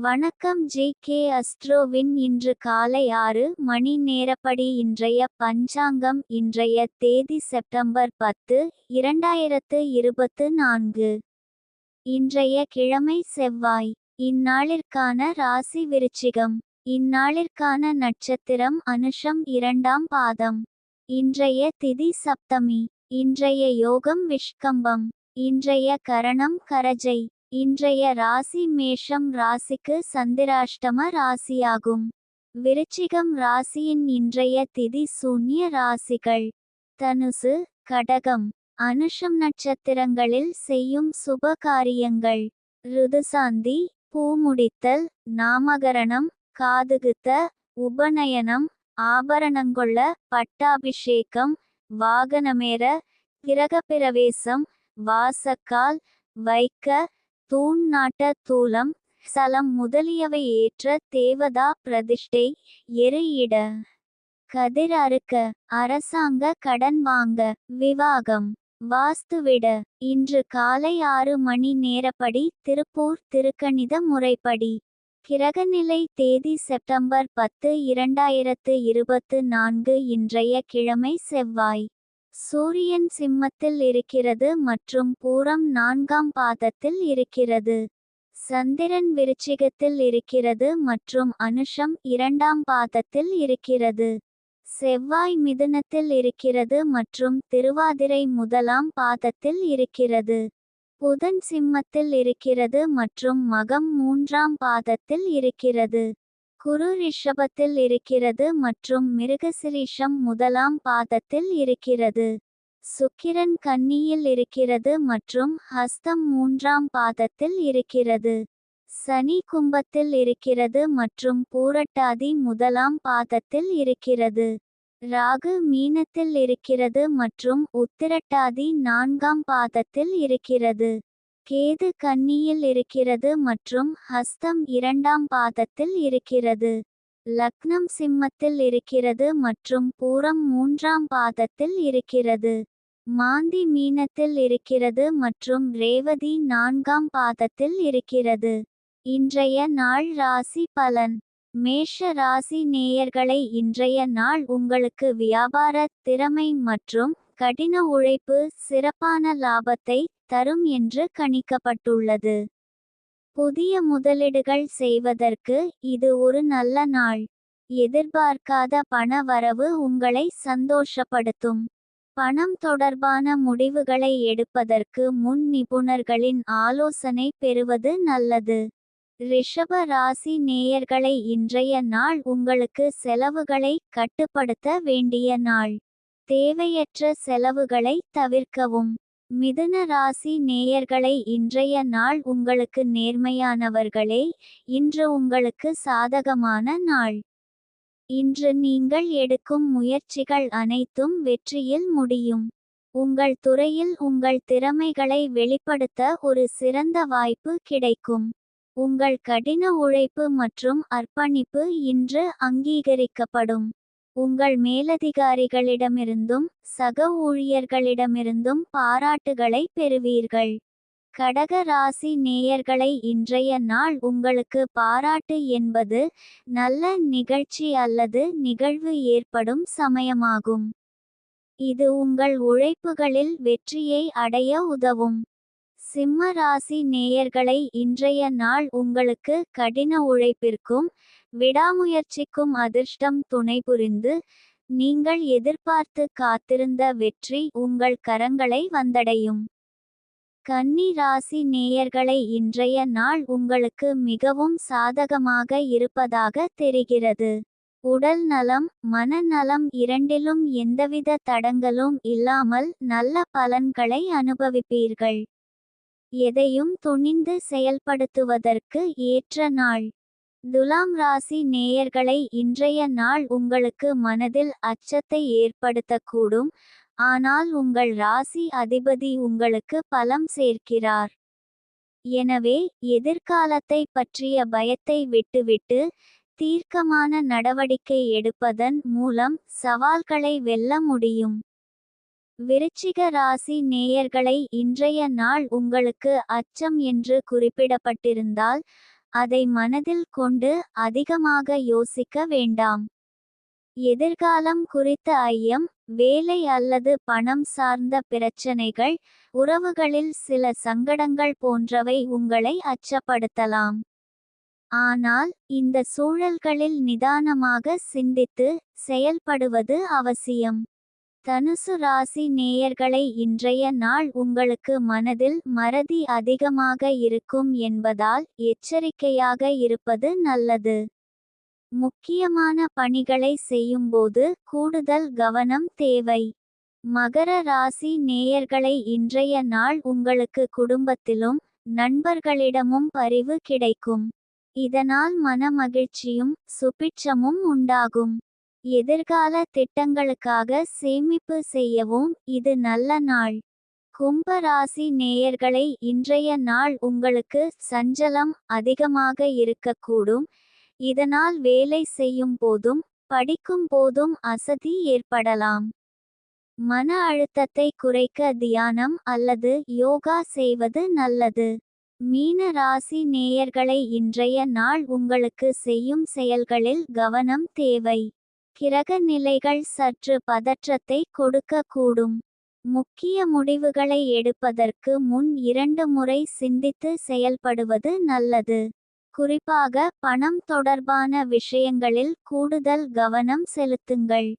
வணக்கம் J K அஸ்ட்ரோவின். இன்று காலை ஆறு மணி நேரப்படி இன்றைய பஞ்சாங்கம் இன்றைய தேதி செப்டம்பர் பத்து இரண்டாயிரத்து இருபத்து நான்கு. இன்றைய கிழமை செவ்வாய். இந்நாளிற்கான ராசி விருச்சிகம். இந்நாளிற்கான நட்சத்திரம் அனுஷம் இரண்டாம் பாதம். இன்றைய திதி சப்தமி. இன்றைய யோகம் விஷ்கம்பம். இன்றைய கரணம் கரஜை. இன்றைய ராசி மேஷம் ராசிக்கு சந்திராஷ்டம ராசியாகும். விருச்சிகம் ராசியின் இன்றைய திதி சூன்ய ராசிகள். தனுசு கடகம் அனுஷம் நட்சத்திரங்களில் செய்யும் சுப காரியங்கள் ருதுசாந்தி பூமுடித்தல் நாமகரணம் காதுகுத்த உபநயனம் ஆபரணங்கொள்ள பட்டாபிஷேகம் வாகனமேற கிரகப்பிரவேசம் வாசக்கால் வைக்க தூண் நாட்ட தூலம் சலம் முதலியவை ஏற்ற தேவதா பிரதிஷ்டை எரு இட. கதிர் அறுக்க அரசாங்க கடன் வாங்க விவாகம் வாஸ்துவிட இன்று காலை ஆறு மணி நேரப்படி திருப்பூர் திருக்கணித முறைப்படி. கிரகநிலை தேதி செப்டம்பர் பத்து இரண்டாயிரத்து இருபத்து நான்கு இன்றைய கிழமை செவ்வாய். சூரியன் சிம்மத்தில் இருக்கிறது மற்றும் பூரம் நான்காம் பாதத்தில் இருக்கிறது. சந்திரன் விருச்சிகத்தில் இருக்கிறது மற்றும் அனுஷம் இரண்டாம் பாதத்தில் இருக்கிறது. செவ்வாய் மிதுனத்தில் இருக்கிறது மற்றும் திருவாதிரை முதலாம் பாதத்தில் இருக்கிறது. புதன் சிம்மத்தில் இருக்கிறது மற்றும் மகம் மூன்றாம் பாதத்தில் இருக்கிறது. குரு ரிஷபத்தில் இருக்கிறது மற்றும் மிருகசிரீஷம் முதலாம் பாதத்தில் இருக்கிறது. சுக்கிரன் கன்னியில் இருக்கிறது மற்றும் ஹஸ்தம் மூன்றாம் பாதத்தில் இருக்கிறது. சனி கும்பத்தில் இருக்கிறது மற்றும் பூரட்டாதி முதலாம் பாதத்தில் இருக்கிறது. ராகு மீனத்தில் இருக்கிறது மற்றும் உத்திரட்டாதி நான்காம் பாதத்தில் இருக்கிறது. கேது கன்னியில் இருக்கிறது மற்றும் ஹஸ்தம் இரண்டாம் பாதத்தில் இருக்கிறது. லக்னம் சிம்மத்தில் இருக்கிறது மற்றும் பூரம் மூன்றாம் பாதத்தில் இருக்கிறது. மாந்தி மீனத்தில் இருக்கிறது மற்றும் ரேவதி நான்காம் பாதத்தில் இருக்கிறது. இன்றைய நாள் ராசி பலன். மேஷ ராசி நேயர்களை இன்றைய நாள் உங்களுக்கு வியாபார திறமை மற்றும் கடின உழைப்பு சிறப்பான லாபத்தை தரும் என்று கணிக்கப்பட்டுள்ளது. புதிய முதலீடுகள் செய்வதற்கு இது ஒரு நல்ல நாள். எதிர்பார்க்காத பண வரவு உங்களை சந்தோஷப்படுத்தும். பணம் தொடர்பான முடிவுகளை எடுப்பதற்கு முன் நிபுணர்களின் ஆலோசனை பெறுவது நல்லது. ரிஷப ராசி நேயர்களை இன்றைய நாள் உங்களுக்கு செலவுகளை கட்டுப்படுத்த வேண்டிய நாள். தேவையற்ற செலவுகளை தவிர்க்கவும். மிதுன ராசி நேயர்களை இன்றைய நாள் உங்களுக்கு நேர்மையானவர்களே இன்று உங்களுக்கு சாதகமான நாள். இன்று நீங்கள் எடுக்கும் முயற்சிகள் அனைத்தும் வெற்றியில் முடியும். உங்கள் துறையில் உங்கள் திறமைகளை வெளிப்படுத்த ஒரு சிறந்த வாய்ப்பு கிடைக்கும். உங்கள் கடின உழைப்பு மற்றும் அர்ப்பணிப்பு இன்று அங்கீகரிக்கப்படும். உங்கள் மேலதிகாரிகளிடமிருந்தும் சக ஊழியர்களிடமிருந்தும் பாராட்டுகளை பெறுவீர்கள். கடக ராசி நேயர்களை இன்றைய நாள் உங்களுக்கு பாராட்டு என்பது நல்ல நிகழ்ச்சி அல்லது நிகழ்வு ஏற்படும் சமயமாகும். இது உங்கள் உழைப்புகளில் வெற்றியை அடைய உதவும். சிம்ம ராசி நேயர்களை இன்றைய நாள் உங்களுக்கு கடின உழைப்பிற்கும் விடாமுயற்சிக்கும் அதிர்ஷ்டம் துணை புரிந்து நீங்கள் எதிர்பார்த்து காத்திருந்த வெற்றி உங்கள் கரங்களை வந்தடையும். கன்னி ராசி நேயர்களை இன்றைய நாள் உங்களுக்கு மிகவும் சாதகமாக இருப்பதாக தெரிகிறது. உடல் நலம் மனநலம் இரண்டிலும் எந்தவித தடங்களும் இல்லாமல் நல்ல பலன்களை அனுபவிப்பீர்கள். எதையும் துணிந்து செயல்படுத்துவதற்கு ஏற்ற நாள். துலாம் ராசி நேயர்களை இன்றைய நாள் உங்களுக்கு மனதில் அச்சத்தை ஏற்படுத்தக்கூடும். ஆனால் உங்கள் ராசி அதிபதி உங்களுக்கு பலம் சேர்க்கிறார். எனவே எதிர்காலத்தை பற்றிய பயத்தை விட்டுவிட்டு தீர்க்கமான நடவடிக்கை எடுப்பதன் மூலம் சவால்களை வெல்ல முடியும். விருச்சிக ராசி நேயர்களை இன்றைய நாள் உங்களுக்கு அச்சம் என்று குறிப்பிடப்பட்டிருந்தால் அதை மனதில் கொண்டு அதிகமாக யோசிக்க வேண்டாம். எதிர்காலம் குறித்த ஐயம் வேலை அல்லது பணம் சார்ந்த பிரச்சனைகள் உறவுகளில் சில சங்கடங்கள் போன்றவை உங்களை அச்சப்படுத்தலாம். ஆனால் இந்த சூழல்களில் நிதானமாக சிந்தித்து செயல்படுவது அவசியம். தனுசு ராசி நேயர்களை இன்றைய நாள் உங்களுக்கு மனதில் மறதி அதிகமாக இருக்கும் என்பதால் எச்சரிக்கையாக இருப்பது நல்லது. முக்கியமான பணிகளை செய்யும்போது கூடுதல் கவனம் தேவை. மகர ராசி நேயர்களை இன்றைய நாள் உங்களுக்கு குடும்பத்திலும் நண்பர்களிடமும் பரிவு கிடைக்கும். இதனால் மனமகிழ்ச்சியும் சுபிட்சமும் உண்டாகும். எதிர்கால திட்டங்களுக்காக சேமிப்பு செய்யவும் இது நல்ல நாள். கும்ப ராசி நேயர்களை இன்றைய நாள் உங்களுக்கு சஞ்சலம் அதிகமாக இருக்கக்கூடும். இதனால் வேலை செய்யும் போதும் படிக்கும் போதும் அசதி ஏற்படலாம். மன அழுத்தத்தை குறைக்க தியானம் அல்லது யோகா செய்வது நல்லது. மீன ராசி நேயர்களை இன்றைய நாள் உங்களுக்கு செய்யும் செயல்களில் கவனம் தேவை. கிரக நிலைகள் சற்று பதற்றத்தை கொடுக்கக்கூடும். முக்கிய முடிவுகளை எடுப்பதற்கு முன் இரண்டு முறை சிந்தித்து செயல்படுவது நல்லது. குறிப்பாக பணம் தொடர்பான விஷயங்களில் கூடுதல் கவனம் செலுத்துங்கள்.